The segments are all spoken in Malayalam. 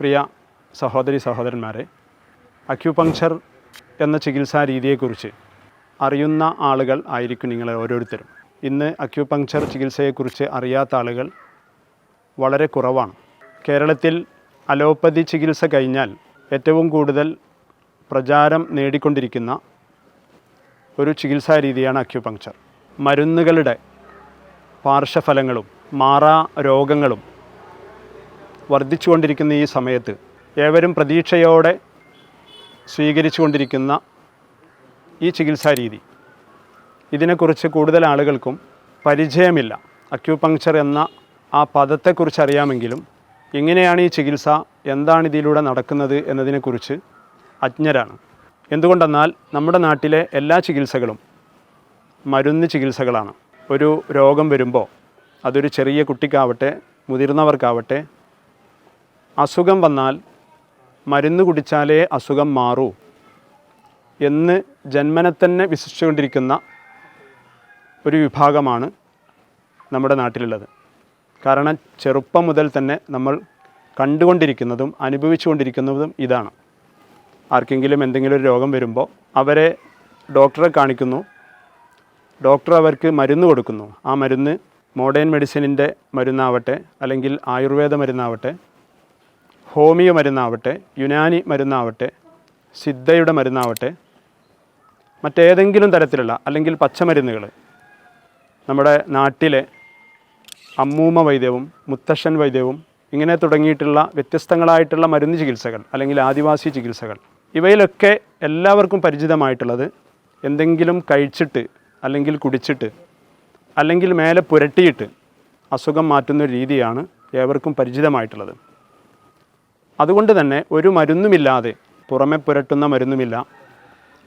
പ്രിയ സഹോദരി സഹോദരന്മാരെ അക്യുപങ്ക്ചർ എന്ന ചികിത്സാ രീതിയെക്കുറിച്ച് അറിയുന്ന ആളുകൾ ആയിരിക്കും നിങ്ങളെ ഓരോരുത്തരും. ഇന്ന് അക്യുപങ്ക്ചർ ചികിത്സയെക്കുറിച്ച് അറിയാത്ത ആളുകൾ വളരെ കുറവാണ്. കേരളത്തിൽ അലോപ്പതി ചികിത്സ കഴിഞ്ഞാൽ ഏറ്റവും കൂടുതൽ പ്രചാരം നേടിക്കൊണ്ടിരിക്കുന്ന ഒരു ചികിത്സാ രീതിയാണ് അക്യുപങ്ക്ചർ മരുന്നുകളുടെ പാർശ്വഫലങ്ങളും മാറാ രോഗങ്ങളും വർദ്ധിച്ചുകൊണ്ടിരിക്കുന്ന ഈ സമയത്ത് ഏവരും പ്രതീക്ഷയോടെ സ്വീകരിച്ചുകൊണ്ടിരിക്കുന്ന ഈ ചികിത്സാ രീതി. ഇതിനെക്കുറിച്ച് കൂടുതൽ ആളുകൾക്കും പരിചയമില്ല. അക്യൂപങ്ക്ചർ എന്ന ആ പദത്തെക്കുറിച്ച് അറിയാമെങ്കിലും എങ്ങനെയാണ് ഈ ചികിത്സ എന്താണ് ഇതിലൂടെ നടക്കുന്നത് എന്നതിനെക്കുറിച്ച് അജ്ഞരാണ്. എന്തുകൊണ്ടെന്നാൽ നമ്മുടെ നാട്ടിലെ എല്ലാ ചികിത്സകളും മരുന്ന് ചികിത്സകളാണ്. ഒരു രോഗം വരുമ്പോൾ അതൊരു ചെറിയ കുട്ടിക്കാവട്ടെ മുതിർന്നവർക്കാവട്ടെ അസുഖം വന്നാൽ മരുന്ന് കുടിച്ചാലേ അസുഖം മാറൂ എന്ന് ജന്മനെ തന്നെ വിശ്വസിച്ചുകൊണ്ടിരിക്കുന്ന ഒരു വിഭാഗമാണ് നമ്മുടെ നാട്ടിലുള്ളത്. കാരണം ചെറുപ്പം മുതൽ തന്നെ നമ്മൾ കണ്ടുകൊണ്ടിരിക്കുന്നതും അനുഭവിച്ചുകൊണ്ടിരിക്കുന്നതും ഇതാണ്. ആർക്കെങ്കിലും എന്തെങ്കിലും ഒരു രോഗം വരുമ്പോൾ അവരെ ഡോക്ടറെ കാണിക്കുന്നു. ഡോക്ടർ അവർക്ക് മരുന്ന് കൊടുക്കുന്നു. ആ മരുന്ന് മോഡേൺ മെഡിസിനിന്റെ മരുന്നാവട്ടെ അല്ലെങ്കിൽ ആയുർവേദ മരുന്നാവട്ടെ ഹോമിയോ മരുന്നാവട്ടെ യുനാനി മരുന്നാവട്ടെ സിദ്ധയുടെ മരുന്നാവട്ടെ മറ്റേതെങ്കിലും തരത്തിലുള്ള അല്ലെങ്കിൽ പച്ചമരുന്നുകൾ നമ്മുടെ നാട്ടിലെ അമ്മൂമ്മ വൈദ്യവും മുത്തശ്ശൻ വൈദ്യവും ഇങ്ങനെ തുടങ്ങിയിട്ടുള്ള വ്യത്യസ്തങ്ങളായിട്ടുള്ള മരുന്ന് ചികിത്സകൾ അല്ലെങ്കിൽ ആദിവാസി ചികിത്സകൾ. ഇവയിലൊക്കെ എല്ലാവർക്കും പരിചിതമായിട്ടുള്ളത് എന്തെങ്കിലും കഴിച്ചിട്ട് അല്ലെങ്കിൽ കുടിച്ചിട്ട് അല്ലെങ്കിൽ മേലെ പുരട്ടിയിട്ട് അസുഖം മാറ്റുന്ന രീതിയാണ് ഏവർക്കും പരിചിതമായിട്ടുള്ളത്. അതുകൊണ്ട് തന്നെ ഒരു മരുന്നുമില്ലാതെ പുറമെ പുരട്ടുന്ന മരുന്നുമില്ല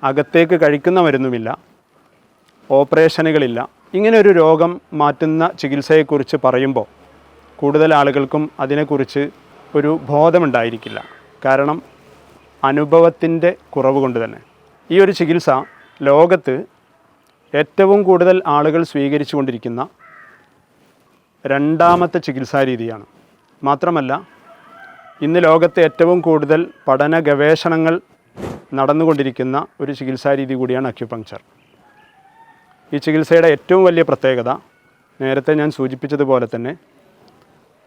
അകത്തേക്ക് കഴിക്കുന്ന മരുന്നുമില്ല ഓപ്പറേഷനുകളില്ല ഇങ്ങനെ ഒരു രോഗം മാറ്റുന്ന ചികിത്സയെക്കുറിച്ച് പറയുമ്പോൾ കൂടുതൽ ആളുകൾക്കും അതിനെക്കുറിച്ച് ഒരു ബോധമുണ്ടായിരിക്കില്ല. കാരണം അനുഭവത്തിന്റെ കുറവ് കൊണ്ട് തന്നെ. ഈ ഒരു ചികിത്സ ലോകത്ത് ഏറ്റവും കൂടുതൽ ആളുകൾ സ്വീകരിച്ചു കൊണ്ടിരിക്കുന്ന രണ്ടാമത്തെ ചികിത്സാ രീതിയാണ് മാത്രമല്ല ഇന്ന് ലോകത്തെ ഏറ്റവും കൂടുതൽ പഠന ഗവേഷണങ്ങൾ നടന്നുകൊണ്ടിരിക്കുന്ന ഒരു ചികിത്സാ രീതി കൂടിയാണ് അക്യുപങ്ചർ ഈ ചികിത്സയുടെ ഏറ്റവും വലിയ പ്രത്യേകത നേരത്തെ ഞാൻ സൂചിപ്പിച്ചതുപോലെ തന്നെ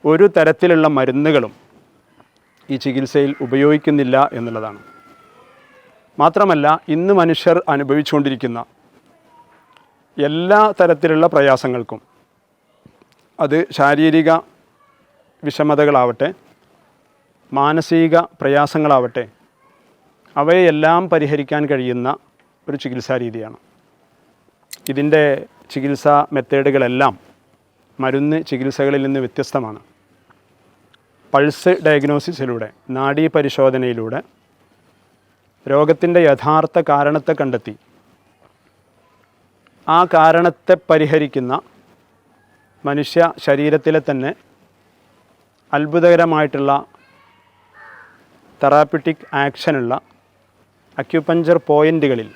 ഒരു തരത്തിലുള്ള മരുന്നുകളും ഈ ചികിത്സയിൽ ഉപയോഗിക്കുന്നില്ല എന്നുള്ളതാണ്. മാത്രമല്ല ഇന്ന് മനുഷ്യർ അനുഭവിച്ചുകൊണ്ടിരിക്കുന്ന എല്ലാ തരത്തിലുള്ള പ്രയാസങ്ങൾക്കും അത് ശാരീരിക വിഷമതകളാവട്ടെ മാനസിക പ്രയാസങ്ങളാവട്ടെ അവയെല്ലാം പരിഹരിക്കാൻ കഴിയുന്ന ഒരു ചികിത്സാ രീതിയാണ്. ഇതിന്റെ ചികിത്സാ മെത്തേഡുകളെല്ലാം മരുന്ന് ചികിത്സകളിൽ നിന്ന് വ്യത്യസ്തമാണ്. പൾസ് ഡയഗ്നോസിസിലൂടെ നാഡീ പരിശോധനയിലൂടെ രോഗത്തിന്റെ യഥാർത്ഥ കാരണത്തെ കണ്ടെത്തി ആ കാരണത്തെ പരിഹരിക്കുന്ന മനുഷ്യ ശരീരത്തിലെ തന്നെ അത്ഭുതകരമായിട്ടുള്ള തെറാപ്പിറ്റിക് ആക്ഷനുള്ള അക്യുപഞ്ചർ പോയിന്റുകളിൽ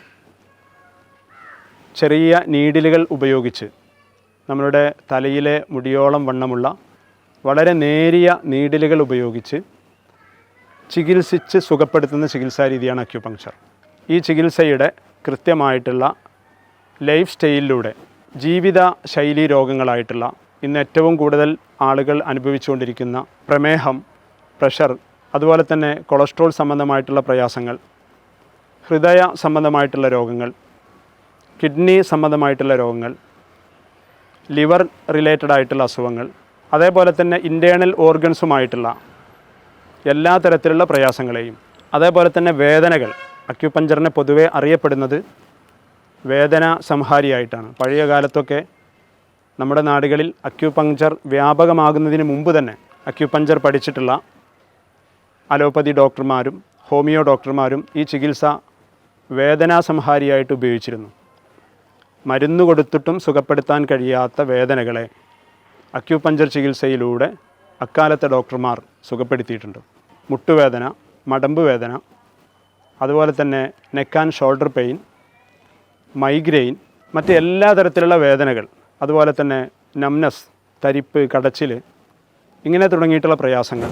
ചെറിയ നീഡിലുകൾ ഉപയോഗിച്ച് നമ്മളുടെ തലയിലെ മുടിയോളം വണ്ണമുള്ള വളരെ നേരിയ നീഡിലുകൾ ഉപയോഗിച്ച് ചികിത്സിച്ച് സുഖപ്പെടുത്തുന്ന ചികിത്സാ രീതിയാണ് അക്യുപങ്ക്ചർ. ഈ ചികിത്സയുടെ കൃത്യമായിട്ടുള്ള ലൈഫ് സ്റ്റൈലിലൂടെ ജീവിത ശൈലി രോഗങ്ങളായിട്ടുള്ള ഇന്ന് ഏറ്റവും കൂടുതൽ ആളുകൾ അനുഭവിച്ചുകൊണ്ടിരിക്കുന്ന പ്രമേഹം പ്രഷർ അതുപോലെ തന്നെ കൊളസ്ട്രോൾ സംബന്ധമായിട്ടുള്ള പ്രയാസങ്ങൾ ഹൃദയ സംബന്ധമായിട്ടുള്ള രോഗങ്ങൾ കിഡ്നി സംബന്ധമായിട്ടുള്ള രോഗങ്ങൾ ലിവർ റിലേറ്റഡ് ആയിട്ടുള്ള അസുഖങ്ങൾ അതേപോലെ തന്നെ ഇന്റേണൽ ഓർഗൻസുമായിട്ടുള്ള എല്ലാ തരത്തിലുള്ള പ്രയാസങ്ങളെയും അതേപോലെ തന്നെ വേദനകൾ. അക്യുപഞ്ചറിനെ പൊതുവേ അറിയപ്പെടുന്നത് വേദന സംഹാരിയായിട്ടാണ്. പഴയ കാലത്തൊക്കെ നമ്മുടെ നാടുകളിൽ അക്യുപഞ്ചർ വ്യാപകമാകുന്നതിന് മുമ്പ് തന്നെ അക്യുപഞ്ചർ പഠിച്ചിട്ടുള്ള അലോപ്പതി ഡോക്ടർമാരും ഹോമിയോ ഡോക്ടർമാരും ഈ ചികിത്സ വേദനാ സംഹാരിയായിട്ട് ഉപയോഗിച്ചിരുന്നു. മരുന്ന് കൊടുത്തിട്ടും സുഖപ്പെടുത്താൻ കഴിയാത്ത വേദനകളെ അക്യുപഞ്ചർ ചികിത്സയിലൂടെ അക്കാലത്തെ ഡോക്ടർമാർ സുഖപ്പെടുത്തിയിട്ടുണ്ട്. മുട്ടുവേദന മടമ്പ് വേദന അതുപോലെ തന്നെ neck and shoulder pain migraine മറ്റ് എല്ലാ തരത്തിലുള്ള വേദനകൾ അതുപോലെ തന്നെ നംനസ് തരിപ്പ് കടച്ചിൽ ഇങ്ങനെ തുടങ്ങിയിട്ടുള്ള പ്രയാസങ്ങൾ.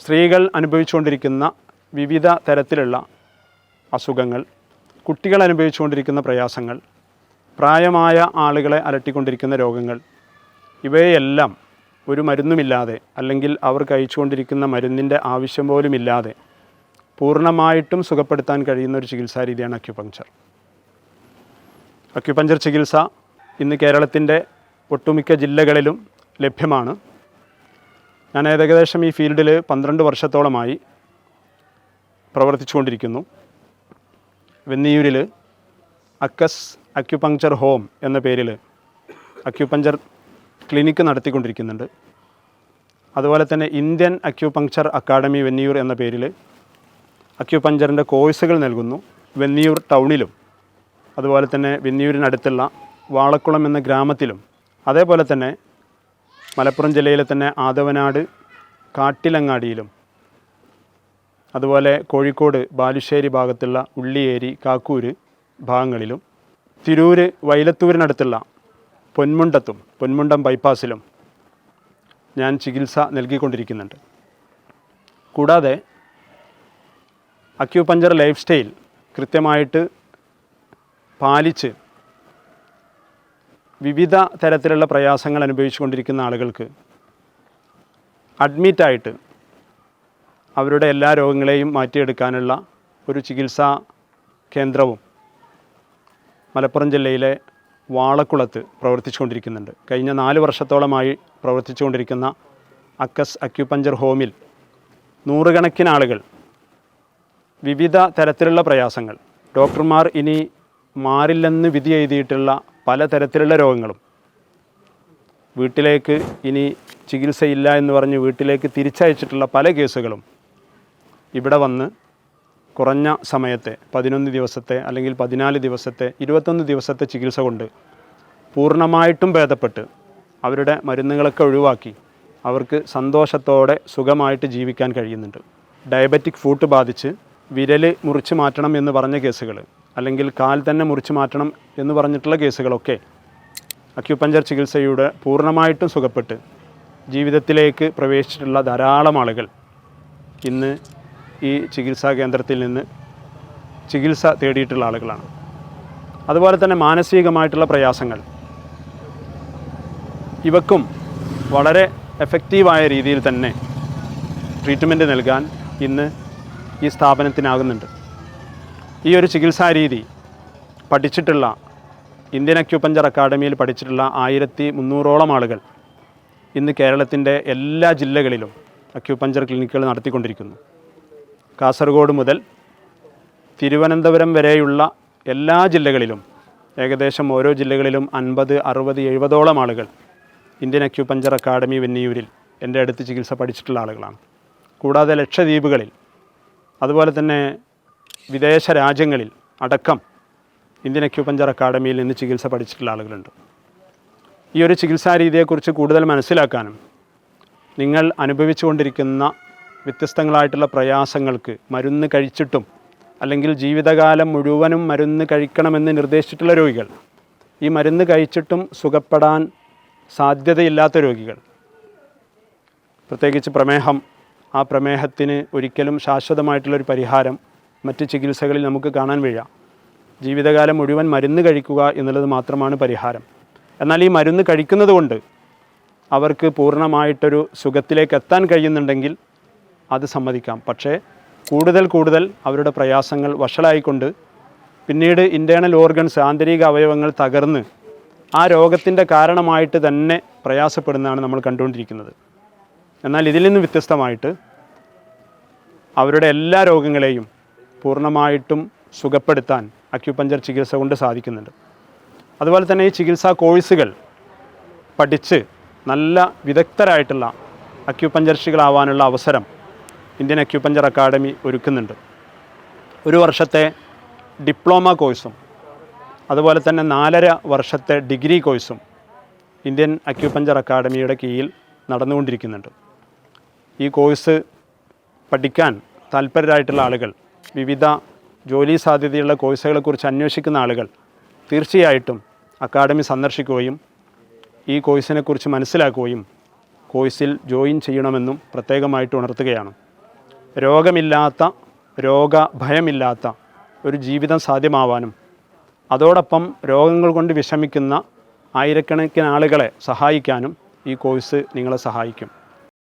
സ്ത്രീകൾ അനുഭവിച്ചുകൊണ്ടിരിക്കുന്ന വിവിധ തരത്തിലുള്ള അസുഖങ്ങൾ കുട്ടികൾ അനുഭവിച്ചുകൊണ്ടിരിക്കുന്ന പ്രയാസങ്ങൾ പ്രായമായ ആളുകളെ അലട്ടിക്കൊണ്ടിരിക്കുന്ന രോഗങ്ങൾ ഇവയെല്ലാം ഒരു മരുന്നുമില്ലാതെ അല്ലെങ്കിൽ അവർ കഴിച്ചുകൊണ്ടിരിക്കുന്ന മരുന്നിന്റെ ആവശ്യം പോലുമില്ലാതെ പൂർണമായിട്ടും സുഖപ്പെടുത്താൻ കഴിയുന്ന ഒരു ചികിത്സാ രീതിയാണ് അക്യുപങ്ചർ അക്യുപഞ്ചർ ചികിത്സ ഇന്ന് കേരളത്തിന്റെ ഒട്ടുമിക്ക ജില്ലകളിലും ലഭ്യമാണ്. ഞാൻ ഏകദേശം ഈ ഫീൽഡിൽ പന്ത്രണ്ട് വർഷത്തോളമായി പ്രവർത്തിച്ചുകൊണ്ടിരിക്കുന്നു. വെന്നിയൂരിൽ അക്കസ് അക്യുപങ്ചർ ഹോം എന്ന പേരിൽ അക്യുപഞ്ചർ ക്ലിനിക്ക് നടത്തിക്കൊണ്ടിരിക്കുന്നുണ്ട്. അതുപോലെ തന്നെ ഇന്ത്യൻ അക്യുപങ്ചർ അക്കാഡമി വെന്നിയൂർ എന്ന പേരിൽ അക്യുപഞ്ചറിന്റെ കോഴ്സുകൾ നൽകുന്നു. വെന്നിയൂർ ടൗണിലും അതുപോലെ തന്നെ വെന്നിയൂരിനടുത്തുള്ള വാളക്കുളം എന്ന ഗ്രാമത്തിലും. അതേപോലെ തന്നെ മലപ്പുറം ജില്ലയിലെ തന്നെ ആദവനാട് കാട്ടിലങ്ങാടിയിലും അതുപോലെ കോഴിക്കോട് ബാലുശ്ശേരി ഭാഗത്തുള്ള ഉള്ളിയേരി കാക്കൂര് ഭാഗങ്ങളിലും തിരൂര് വൈലത്തൂരിനടുത്തുള്ള പൊന്മുണ്ടത്തും പൊന്മുണ്ടം ബൈപ്പാസിലും ഞാൻ ചികിത്സ നൽകിക്കൊണ്ടിരിക്കുന്നുണ്ട്. കൂടാതെ അക്യൂപഞ്ചർ ലൈഫ് സ്റ്റൈൽ കൃത്യമായിട്ട് പാലിച്ച് വിവിധ തരത്തിലുള്ള പ്രയാസങ്ങൾ അനുഭവിച്ചുകൊണ്ടിരിക്കുന്ന ആളുകൾക്ക് അഡ്മിറ്റായിട്ട് അവരുടെ എല്ലാ രോഗങ്ങളെയും മാറ്റിയെടുക്കാനുള്ള ഒരു ചികിത്സാ കേന്ദ്രവും മലപ്പുറം ജില്ലയിലെ വാളക്കുളത്ത് പ്രവർത്തിച്ചുകൊണ്ടിരിക്കുന്നുണ്ട്. കഴിഞ്ഞ നാല് വർഷത്തോളമായി പ്രവർത്തിച്ചുകൊണ്ടിരിക്കുന്ന അക്കസ് അക്യുപഞ്ചർ ഹോമിൽ നൂറുകണക്കിന് ആളുകൾ വിവിധ തരത്തിലുള്ള പ്രയാസങ്ങൾ. ഡോക്ടർമാർ ഇനി മാറില്ലെന്ന് വിധി എഴുതിയിട്ടുള്ള പലതരത്തിലുള്ള രോഗങ്ങളും. വീട്ടിലേക്ക് ഇനി ചികിത്സയില്ല എന്ന് പറഞ്ഞ് വീട്ടിലേക്ക് തിരിച്ചയച്ചിട്ടുള്ള പല കേസുകളും ഇവിടെ വന്ന് കുറഞ്ഞ സമയത്തെ പതിനൊന്ന് ദിവസത്തെ അല്ലെങ്കിൽ പതിനാല് ദിവസത്തെ ഇരുപത്തൊന്ന് ദിവസത്തെ ചികിത്സ കൊണ്ട് പൂർണമായിട്ടും ഭേദപ്പെട്ട് അവരുടെ മരുന്നുകളൊക്കെ ഒഴിവാക്കി അവർക്ക് സന്തോഷത്തോടെ സുഖമായിട്ട് ജീവിക്കാൻ കഴിയുന്നുണ്ട്. ഡയബറ്റിക് ഫൂട്ട് ബാധിച്ച് വിരൽ മുറിച്ച് മാറ്റണം എന്ന് പറഞ്ഞ കേസുകൾ അല്ലെങ്കിൽ കാൽ തന്നെ മുറിച്ച് മാറ്റണം എന്ന് പറഞ്ഞിട്ടുള്ള കേസുകളൊക്കെ അക്യുപഞ്ചർ ചികിത്സയുടെ പൂർണമായിട്ടും സുഖപ്പെട്ട് ജീവിതത്തിലേക്ക് പ്രവേശിച്ചിട്ടുള്ള ധാരാളം ആളുകൾ ഇന്ന് ഈ ചികിത്സാ കേന്ദ്രത്തിൽ നിന്ന് ചികിത്സ തേടിയിട്ടുള്ള ആളുകളാണ്. അതുപോലെ തന്നെ മാനസികമായിട്ടുള്ള പ്രയാസങ്ങൾ. ഇവക്കും വളരെ എഫക്റ്റീവായ രീതിയിൽ തന്നെ ട്രീറ്റ്മെന്റ് നൽകാൻ ഇന്ന് ഈ സ്ഥാപനത്തിനാകുന്നുണ്ട്. ഈ ഒരു ചികിത്സാരീതി പഠിച്ചിട്ടുള്ള ഇന്ത്യൻ അക്യുപഞ്ചർ അക്കാഡമിയിൽ പഠിച്ചിട്ടുള്ള ആയിരത്തി മുന്നൂറോളം ആളുകൾ ഇന്ന് കേരളത്തിന്റെ എല്ലാ ജില്ലകളിലും അക്യുപഞ്ചർ ക്ലിനിക്കുകൾ നടത്തിക്കൊണ്ടിരിക്കുന്നു. കാസർഗോഡ് മുതൽ തിരുവനന്തപുരം വരെയുള്ള എല്ലാ ജില്ലകളിലും ഏകദേശം ഓരോ ജില്ലകളിലും അൻപത് അറുപത് എഴുപതോളം ആളുകൾ ഇന്ത്യൻ അക്യുപഞ്ചർ അക്കാഡമി വെന്നിയൂരിൽ എന്റെ അടുത്ത് ചികിത്സ പഠിച്ചിട്ടുള്ള ആളുകളാണ്. കൂടാതെ ലക്ഷദ്വീപുകളിൽ അതുപോലെ തന്നെ വിദേശ രാജ്യങ്ങളിൽ അടക്കം ഇന്ത്യൻ അക്യുപഞ്ചർ അക്കാഡമിയിൽ നിന്ന് ചികിത്സ പഠിച്ചിട്ടുള്ള ആളുകളുണ്ട്. ഈ ഒരു ചികിത്സാ രീതിയെക്കുറിച്ച് കൂടുതൽ മനസ്സിലാക്കാനും നിങ്ങൾ അനുഭവിച്ചുകൊണ്ടിരിക്കുന്ന വ്യത്യസ്തങ്ങളായിട്ടുള്ള പ്രയാസങ്ങൾക്ക് മരുന്ന് കഴിച്ചിട്ടും അല്ലെങ്കിൽ ജീവിതകാലം മുഴുവനും മരുന്ന് കഴിക്കണമെന്ന് നിർദ്ദേശിച്ചിട്ടുള്ള രോഗികൾ ഈ മരുന്ന് കഴിച്ചിട്ടും സുഖപ്പെടാൻ സാധ്യതയില്ലാത്ത രോഗികൾ. പ്രത്യേകിച്ച് പ്രമേഹം ആ പ്രമേഹത്തിന് ഒരിക്കലും ശാശ്വതമായിട്ടുള്ളൊരു പരിഹാരം മറ്റ് ചികിത്സകളിൽ നമുക്ക് കാണാൻ വയ്യ. ജീവിതകാലം മുഴുവൻ മരുന്ന് കഴിക്കുക എന്നുള്ളത് മാത്രമാണ് പരിഹാരം. എന്നാൽ ഈ മരുന്ന് കഴിക്കുന്നത് കൊണ്ട് അവർക്ക് പൂർണമായിട്ടൊരു സുഖത്തിലേക്ക് എത്താൻ കഴിയുന്നുണ്ടെങ്കിൽ അത് സമ്മതിക്കാം. പക്ഷേ കൂടുതൽ കൂടുതൽ അവരുടെ പ്രയാസങ്ങൾ വഷളായിക്കൊണ്ട് പിന്നീട് ഇന്റേണൽ ഓർഗൻസ് ആന്തരിക അവയവങ്ങൾ തകർന്ന് ആ രോഗത്തിന്റെ കാരണമായിട്ട് തന്നെ പ്രയാസപ്പെടുന്നതാണ് നമ്മൾ കണ്ടുകൊണ്ടിരിക്കുന്നത്. എന്നാൽ ഇതിൽ നിന്ന് വ്യത്യസ്തമായിട്ട് അവരുടെ എല്ലാ രോഗങ്ങളെയും പൂർണമായിട്ടും സുഖപ്പെടുത്താൻ അക്യുപഞ്ചർ ചികിത്സ കൊണ്ട് സാധിക്കുന്നുണ്ട്. അതുപോലെ തന്നെ ഈ ചികിത്സാ കോഴ്സുകൾ പഠിച്ച് നല്ല വിദഗ്ധരായിട്ടുള്ള അക്യുപഞ്ചർഷികളാവാനുള്ള അവസരം ഇന്ത്യൻ അക്യുപഞ്ചർ അക്കാഡമി ഒരുക്കുന്നുണ്ട്. ഒരു വർഷത്തെ ഡിപ്ലോമ കോഴ്സും അതുപോലെ തന്നെ നാലര വർഷത്തെ ഡിഗ്രി കോഴ്സും ഇന്ത്യൻ അക്യുപഞ്ചർ അക്കാഡമിയുടെ കീഴിൽ നടന്നുകൊണ്ടിരിക്കുന്നുണ്ട്. ഈ കോഴ്സ് പഠിക്കാൻ താല്പര്യരായിട്ടുള്ള ആളുകൾ വിവിധ ജോലി സാധ്യതയുള്ള കോഴ്സുകളെക്കുറിച്ച് അന്വേഷിക്കുന്ന ആളുകൾ തീർച്ചയായിട്ടും അക്കാഡമി സന്ദർശിക്കുകയും ഈ കോഴ്സിനെക്കുറിച്ച് മനസ്സിലാക്കുകയും കോഴ്സിൽ ജോയിൻ ചെയ്യണമെന്നും പ്രത്യേകമായിട്ട് ഉണർത്തുകയാണ്. രോഗമില്ലാത്ത രോഗ ഭയമില്ലാത്ത ഒരു ജീവിതം സാധ്യമാവാനും അതോടൊപ്പം രോഗങ്ങൾ കൊണ്ട് വിഷമിക്കുന്ന ആയിരക്കണക്കിന് ആളുകളെ സഹായിക്കാനും ഈ കോഴ്സ് നിങ്ങളെ സഹായിക്കും.